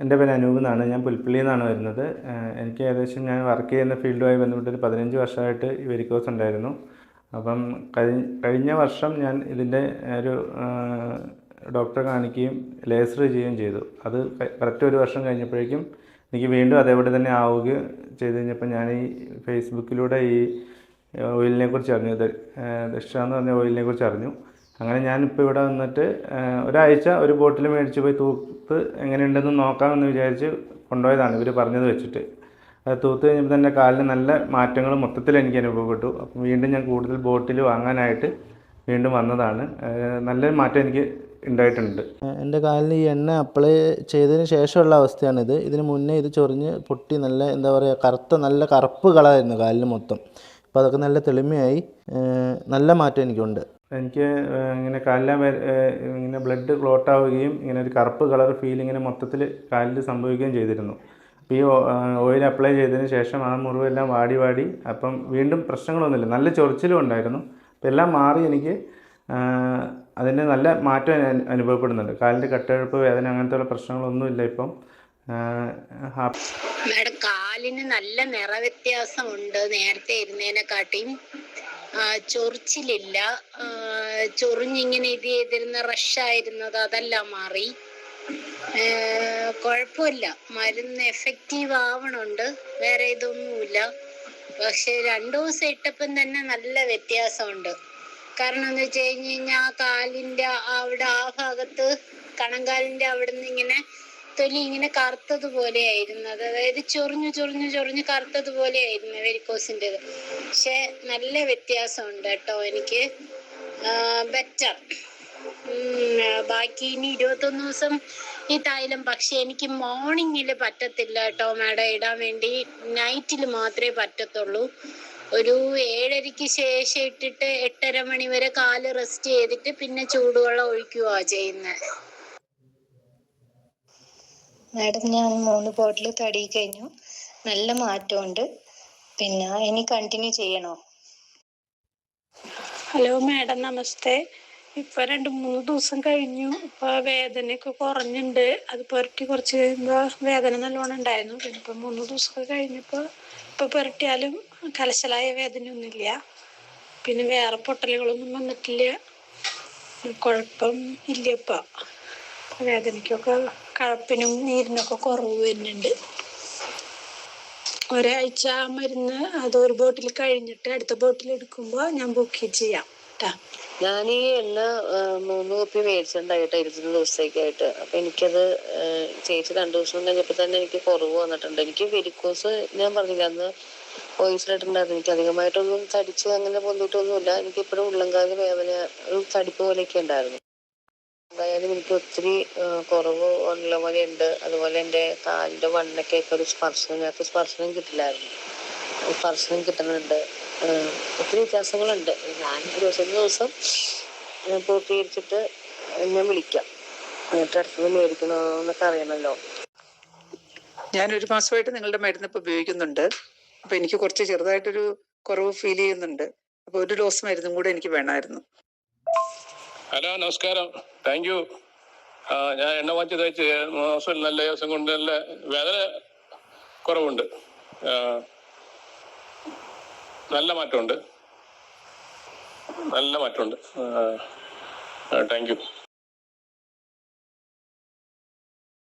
എന്റെ പേര് അനൂപ് എന്നാണ്. ഞാൻ പുൽപ്പള്ളിയിൽ നിന്നാണ് വരുന്നത്. എനിക്ക് ഏകദേശം ഞാൻ വർക്ക് ചെയ്യുന്ന ഫീൽഡുമായി ബന്ധപ്പെട്ട് ഒരു പതിനഞ്ച് വർഷമായിട്ട് ഈ വെരിക്കോസ് ഉണ്ടായിരുന്നു. അപ്പം കഴി കഴിഞ്ഞ വർഷം ഞാൻ ഇതിന്റെ ഒരു ഡോക്ടറെ കാണിക്കുകയും ലേസർ ചെയ്യുകയും ചെയ്തു. അത് കറക്റ്റ് ഒരു വർഷം കഴിഞ്ഞപ്പോഴേക്കും എനിക്ക് വീണ്ടും അതേപോലെ തന്നെ ആവുകയും ചെയ്ത് കഴിഞ്ഞപ്പോൾ ഞാൻ ഈ ഫേസ്ബുക്കിലൂടെ ഈ ഓയിലിനെ കുറിച്ച് അറിഞ്ഞു. ദക്ഷ എന്ന് പറഞ്ഞ ഓയിലിനെ കുറിച്ച് അറിഞ്ഞു. അങ്ങനെ ഞാനിപ്പോൾ ഇവിടെ വന്നിട്ട് ഒരാഴ്ച ഒരു ബോട്ടിൽ മേടിച്ച് പോയി തൂത്ത് എങ്ങനെയുണ്ടെന്ന് നോക്കാമെന്ന് വിചാരിച്ച് കൊണ്ടുപോയതാണ്. ഇവർ പറഞ്ഞത് വെച്ചിട്ട്. അത് തൂത്ത് കഴിഞ്ഞപ്പോൾ തന്നെ കാലിന് നല്ല മാറ്റങ്ങൾ മൊത്തത്തിൽ എനിക്ക് അനുഭവപ്പെട്ടു. അപ്പം വീണ്ടും ഞാൻ കൂടുതൽ ബോട്ടിൽ വാങ്ങാനായിട്ട് വീണ്ടും വന്നതാണ്. നല്ല മാറ്റം എനിക്ക് ഉണ്ടായിട്ടുണ്ട്. എന്റെ കാലിൽ ഈ എണ്ണ അപ്ലൈ ചെയ്തതിന് ശേഷമുള്ള അവസ്ഥയാണിത്. ഇതിന് മുന്നേ ഇത് ചൊറിഞ്ഞ് പൊട്ടി നല്ല എന്താ പറയുക കറുത്ത നല്ല കറുപ്പ് കളറായിരുന്നു കാലിന് മൊത്തം. അപ്പോൾ അതൊക്കെ നല്ല തെളിമയായി. നല്ല മാറ്റം എനിക്കുണ്ട്. എനിക്ക് ഇങ്ങനെ കാലിലെ ഇങ്ങനെ ബ്ലഡ് ക്ലോട്ട് ആവുകയും ഇങ്ങനെ ഒരു കറുപ്പ് കളർ ഫീൽ മൊത്തത്തിൽ കാലിൽ സംഭവിക്കുകയും ചെയ്തിരുന്നു. അപ്പോൾ ഈ ഓയിൽ അപ്ലൈ ചെയ്തതിന് ശേഷം ആ മുറിവെല്ലാം വാടി വാടി അപ്പം വീണ്ടും പ്രശ്നങ്ങളൊന്നുമില്ല നല്ല ചൊറിച്ചിലും ഉണ്ടായിരുന്നു. അപ്പം എല്ലാം മാറി എനിക്ക് അതിന് നല്ല മാറ്റം അനുഭവപ്പെടുന്നുണ്ട്. കാലിന്റെ കട്ടെഴുപ്പ് വേദന അങ്ങനത്തെ ഉള്ള പ്രശ്നങ്ങളൊന്നുമില്ല ഇപ്പം. മാഡം കാലിന് നല്ല നിറവ്യത്യാസമുണ്ട് നേരത്തെ ഇരുന്നതിനെക്കാട്ടിയും ചൊറിച്ചിലില്ല. ചൊറിഞ്ഞിങ്ങനെ ഇത് ചെയ്തിരുന്ന റഷായിരുന്നത് അതെല്ലാം മാറി. കുഴപ്പമില്ല. മരുന്ന് എഫക്റ്റീവ് ആവണുണ്ട്. വേറെ ഇതൊന്നുമില്ല. പക്ഷെ രണ്ടു ദിവസം ഇട്ടപ്പം തന്നെ നല്ല വ്യത്യാസമുണ്ട്. കാരണം എന്ന് വെച്ച് കഴിഞ്ഞ് കഴിഞ്ഞാൽ ആ കാലിന്റെ അവിടെ ആ ഭാഗത്ത് കണങ്കാലിന്റെ അവിടെ നിന്ന് ഇങ്ങനെ തൊലി ഇങ്ങനെ കറുത്തത് ആയിരുന്നു. അതായത് ചൊറിഞ്ഞു ചൊറിഞ്ഞു ചൊറിഞ്ഞു കറുത്തത് പോലെയായിരുന്നു വെരിക്കോസിന്റെത് പക്ഷെ നല്ല വ്യത്യാസമുണ്ട് കേട്ടോ എനിക്ക്. ബെറ്റർ ബാക്കി ഇനി ഇരുപത്തൊന്ന് ദിവസം ഈ തൈലം പക്ഷെ എനിക്ക് മോർണിംഗിൽ പറ്റത്തില്ല കേട്ടോ മാഡം. ഇടാൻ വേണ്ടി നൈറ്റിൽ മാത്രമേ പറ്റത്തുള്ളൂ. ഒരു ഏഴരയ്ക്ക് ശേഷം ഇട്ടിട്ട് എട്ടര മണി വരെ കാൽ റെസ്റ്റ് ചെയ്തിട്ട് പിന്നെ ചൂടുവെള്ളം ഒഴിക്കുക ചെയ്യുന്നത് മാഡം ഞാൻ മൂന്ന് ബോട്ടിൽ തടി കഴിഞ്ഞു. നല്ല മാറ്റമുണ്ട്. പിന്നെ ഇനി കണ്ടിന്യൂ ചെയ്യണോ? ഹലോ മാഡം നമസ്തേ. ഇപ്പൊ രണ്ട് മൂന്ന് ദിവസം കഴിഞ്ഞു. ഇപ്പൊ വേദനയൊക്കെ കുറഞ്ഞിണ്ട്. അത് പുരട്ടി കുറച്ച് കഴിയുമ്പോ വേദന നല്ലോണം ഉണ്ടായിരുന്നു. പിന്നെ ഇപ്പൊ മൂന്ന് ദിവസമൊക്കെ കഴിഞ്ഞപ്പോ ഇപ്പൊ പുരട്ടിയാലും കലശലായ വേദനയൊന്നുമില്ല. പിന്നെ വേറെ പൊട്ടലുകളൊന്നും വന്നിട്ടില്ല. കുഴപ്പം ഇല്ല ഇപ്പൊ വേദനയ്ക്കൊക്കെ കഴപ്പിനും നീരിനൊക്കെ കുറവ് വരുന്നുണ്ട്. ഒരാഴ്ച മരുന്ന് അത് ഒരു ബോട്ടിൽ കഴിഞ്ഞിട്ട് അടുത്ത ബോട്ടിൽ എടുക്കുമ്പോൾ ഞാൻ ബുക്ക് ചെയ്യാം ഞാൻ ഈ എണ്ണ മൂന്ന് കുപ്പി മേടിച്ചിട്ടുണ്ടായിട്ട് ഇരുപത്തൊന്ന് ദിവസത്തേക്കായിട്ട്. അപ്പൊ എനിക്കത് ചേച്ചി രണ്ടു ദിവസം കഴിഞ്ഞപ്പോ തന്നെ എനിക്ക് കുറവ് വന്നിട്ടുണ്ട്. എനിക്ക് വെരിക്കോസ് ഞാൻ പറഞ്ഞില്ല അന്ന് വോയിസിലിട്ടുണ്ടായിരുന്നു എനിക്ക് അധികമായിട്ടൊന്നും തടിച്ച് അങ്ങനെ പൊന്തിട്ടൊന്നുമില്ല എനിക്ക് ഇപ്പോഴും ഉള്ളംകാൽ വേദന ഒരു തടിപ്പ് പോലെയൊക്കെ ഉണ്ടായിരുന്നു. എന്തായാലും എനിക്ക് ഒത്തിരി കുറവ് ഉള്ള പോലെ ഉണ്ട്. അതുപോലെ എന്റെ കാലിന്റെ വണ്ണക്കൊക്കെ ഒരു സ്പർശനം ഞങ്ങൾക്ക് സ്പർശനം കിട്ടില്ലായിരുന്നു. സ്പർശനം കിട്ടുന്നുണ്ട്. ഒത്തിരി വ്യത്യാസങ്ങളുണ്ട്. ഞാൻ ഇരുപത്തൊന്ന് ദിവസം പൂർത്തീകരിച്ചിട്ട് ഞാൻ വിളിക്കാം. എന്നിട്ട് അടുത്തത് മേടിക്കണമെന്നൊക്കെ അറിയണമല്ലോ ഞാനൊരു മാസമായിട്ട് നിങ്ങളുടെ മരുന്ന് ഇപ്പൊ ഉപയോഗിക്കുന്നുണ്ട്. അപ്പൊ എനിക്ക് കുറച്ച് ചെറുതായിട്ടൊരു കുറവ് ഫീൽ ചെയ്യുന്നുണ്ട്. അപ്പൊ ഒരു ഡോസ് മരുന്നും കൂടെ എനിക്ക് വേണമായിരുന്നു. ഹലോ നമസ്കാരം. താങ്ക് യു ഞാൻ എണ്ണ വാച്ച് തയ്ച്ച് മാസം നല്ല ദിവസം കൊണ്ട് നല്ല വേദന കുറവുണ്ട്. നല്ല മാറ്റമുണ്ട്. നല്ല മാറ്റമുണ്ട്. Thank you